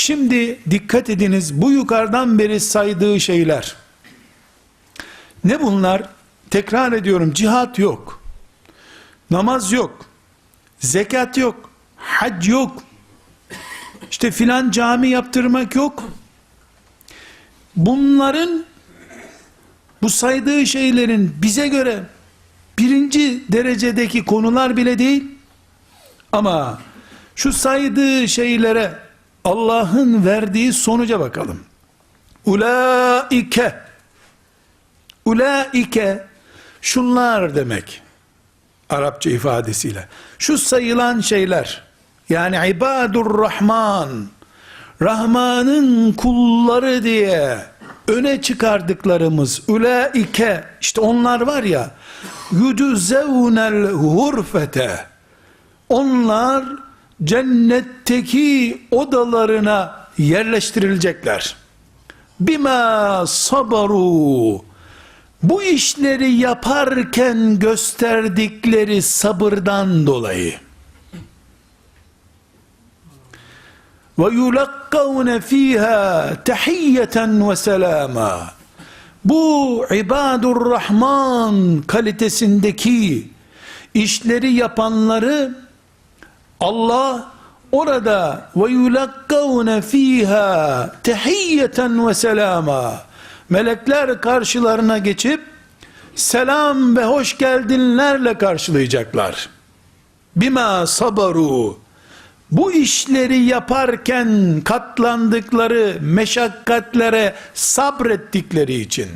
Şimdi dikkat ediniz bu yukarıdan beri saydığı şeyler. Ne bunlar? Tekrar ediyorum cihat yok. Namaz yok. Zekat yok. Hac yok. İşte filan cami yaptırmak yok. Bunların bu saydığı şeylerin bize göre birinci derecedeki konular bile değil. Ama şu saydığı şeylere Allah'ın verdiği sonuca bakalım. Ulaike Ulaike şunlar demek. Arapça ifadesiyle. Şu sayılan şeyler yani ibadur rahman Rahman'ın kulları diye öne çıkardıklarımız ulaike işte onlar var ya yudzevnel hurfete onlar cennetteki odalarına yerleştirilecekler. Bima sabaru. Bu işleri yaparken gösterdikleri sabırdan dolayı. Ve yulakkavne fiha tahiyyeten ve selama bu ibadur rahman kalitesindeki işleri yapanları Allah orada ve yulakkavne fiha tahiyyeten ve selama melekler karşılarına geçip selam ve hoş geldinlerle karşılayacaklar. Bima sabaru. Bu işleri yaparken katlandıkları meşakkatlere sabrettikleri için